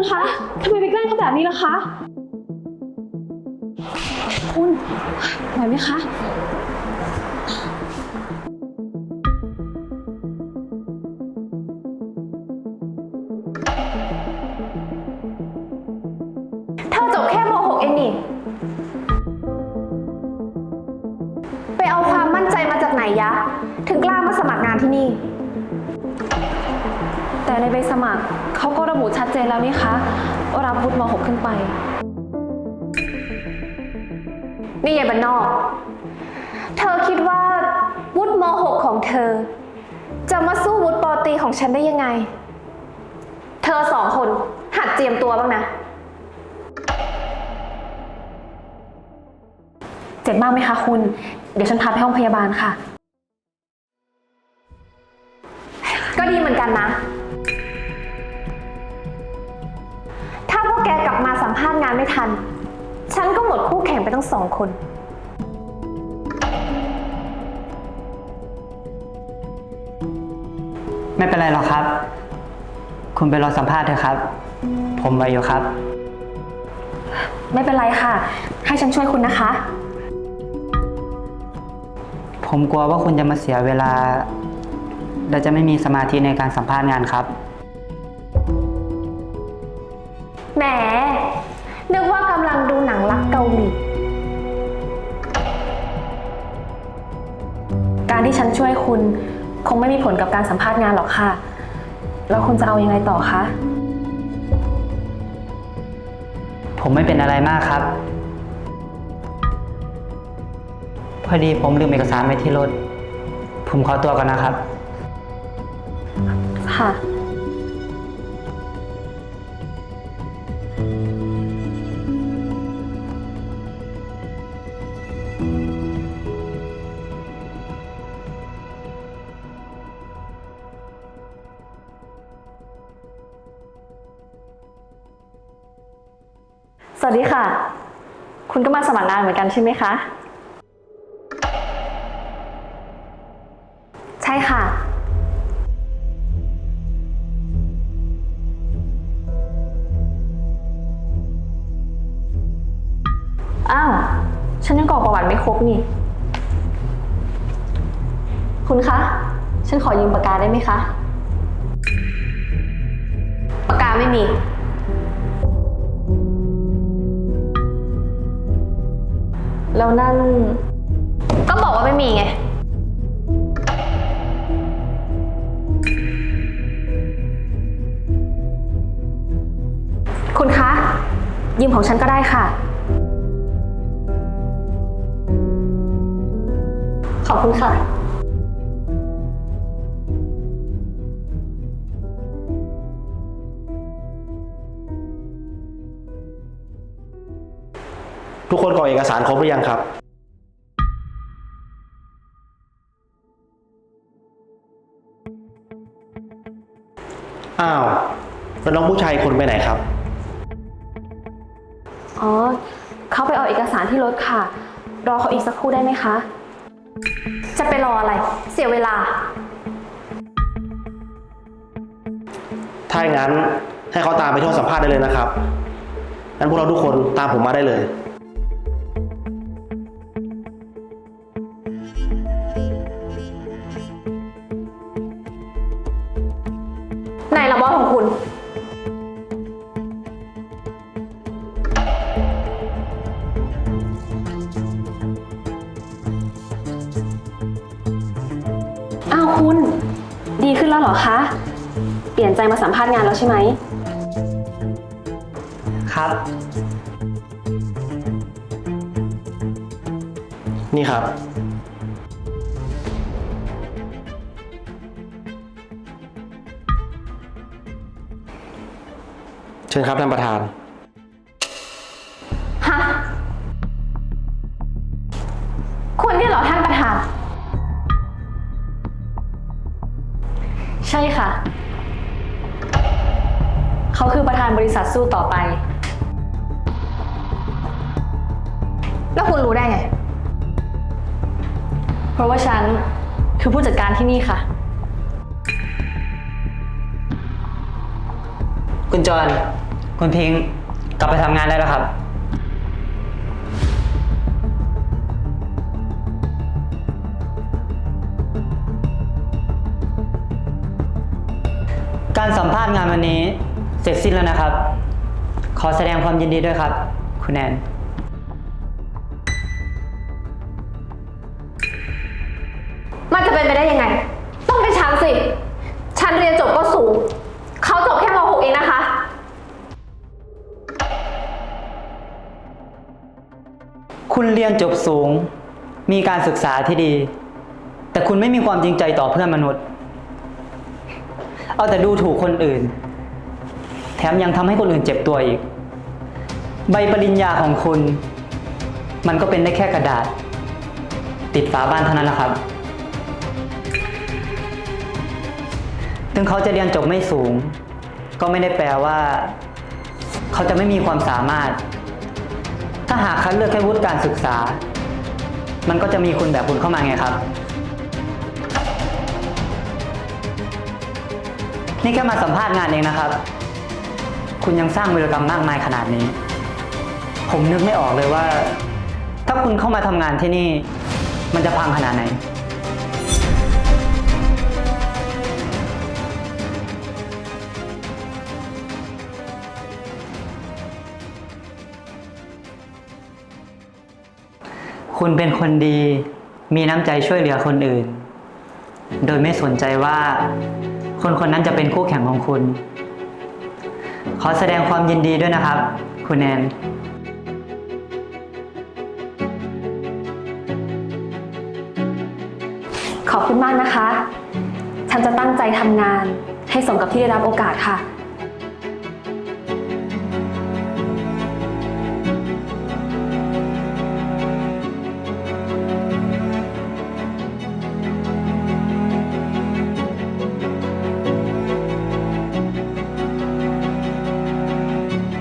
คุณคะทำไมไปแกล้งเขาแบบนี้ล่ะคะ คุณไหวไหมคะ เธอจบแค่ม .6 เองนี่ ไปเอาความมั่นใจมาจากไหนยะ ถึงกล้ามาสมัครงานที่นี่ แต่ในใบสมัครเขาก็ระบุชัดเจนแล้วนี่คะว่ารับวุฒิม .6 ขึ้นไป นี่ยายบันนอก เธอคิดว่าวุฒิม .6 ของเธอ จะมาสู้วุฒิปอตรีของฉันได้ยังไง เธอสองคนหัดเจียมตัวบ้างนะ เจ็บมากไหมคะคุณ เดี๋ยวฉันพาไปห้องพยาบาลค่ะ คู่แข่งไปตั้งสองคน ไม่เป็นไรหรอกครับ คุณไปรอสัมภาษณ์เถอะครับ ผมไปอยู่ครับ ไม่เป็นไรค่ะ ให้ฉันช่วยคุณนะคะ ผมกลัวว่าคุณจะมาเสียเวลา และจะไม่มีสมาธิในการสัมภาษณ์งานครับ แหม ฉันช่วยคุณ คงไม่มีผลกับการสัมภาษณ์งานหรอกค่ะ แล้วคุณจะเอายังไงต่อคะ ผมไม่เป็นอะไรมากครับ พอดีผมลืมเอกสารไว้ที่รถ ผมขอตัวก่อนนะครับ ค่ะ วัสดีค่ะ คุณก็มาสมัครงานเหมือนกันใช่ไหมคะ ใช่ค่ะ อ้าว ฉันยังกรอกประวัติไม่ครบนี่ คุณคะ ฉันขอยืมปากกาได้ไหมคะ ปากกาไม่มี แล้วนั่น ก็บอกว่าไม่มีไง คุณคะ ยืมของฉันก็ได้ค่ะ ขอบคุณค่ะ ทุกคนกรอกเอกสารครบหรือยังครับอ้าวแล้วน้องผู้ชายคนไปไหนครับ อ๋อ เขาไปเอาเอกสารที่รถค่ะ รอเขาอีกสักครู่ได้ไหมคะ จะไปรออะไร เสียเวลา ถ้าอย่างนั้นให้เขาตามไปที่ห้องสัมภาษณ์ได้เลยนะครับ งั้นพวกเราทุกคนตามผมมาได้เลย แล้วเหรอคะ เปลี่ยนใจมาสัมภาษณ์งานแล้วใช่ไหม ครับ นี่ครับ เชิญครับท่านประธาน ใช่ค่ะ เขาคือประธานบริษัทสู้ต่อไป แล้วคุณรู้ได้ไง เพราะว่าฉันคือผู้จัดการที่นี่ค่ะ คุณจอนคุณพิงค์กลับไปทำงานได้แล้วครับ การสัมภาษณ์งานวันนี้เสร็จสิ้นแล้วนะครับ ขอแสดงความยินดีด้วยครับ คุณแอน มันจะเป็นไปได้ยังไง ต้องเป็นฉันสิ ฉันเรียนจบก็สูง เขาจบแค่ม .6 เองนะคะ คุณเรียนจบสูง มีการศึกษาที่ดี แต่คุณไม่มีความจริงใจต่อเพื่อนมนุษย์ เอาแต่ดูถูกคนอื่น แถมยังทำให้คนอื่นเจ็บตัวอีก ใบปริญญาของคุณ มันก็เป็นได้แค่กระดาษ ติดฝาบ้านเท่านั้นแหละครับ ถึงเขาจะเรียนจบไม่สูง ก็ไม่ได้แปลว่า เขาจะไม่มีความสามารถ ถ้าหากคัดเลือกแค่วุฒิการศึกษา มันก็จะมีคุณแบบคุณเข้ามาไงครับ นี่แค่มาสัมภาษณ์งานเองนะครับ คุณยังสร้างวีรกรรมมากมายขนาดนี้ ผมนึกไม่ออกเลยว่า ถ้าคุณเข้ามาทำงานที่นี่ มันจะพังขนาดไหน คุณเป็นคนดี มีน้ำใจช่วยเหลือคนอื่น โดยไม่สนใจว่า คนคนนั้นจะเป็นคู่แข่งของคุณ ขอแสดงความยินดีด้วยนะครับ คุณแอนขอบคุณมากนะคะ ฉันจะตั้งใจทำงานให้สมกับที่ได้รับโอกาสค่ะ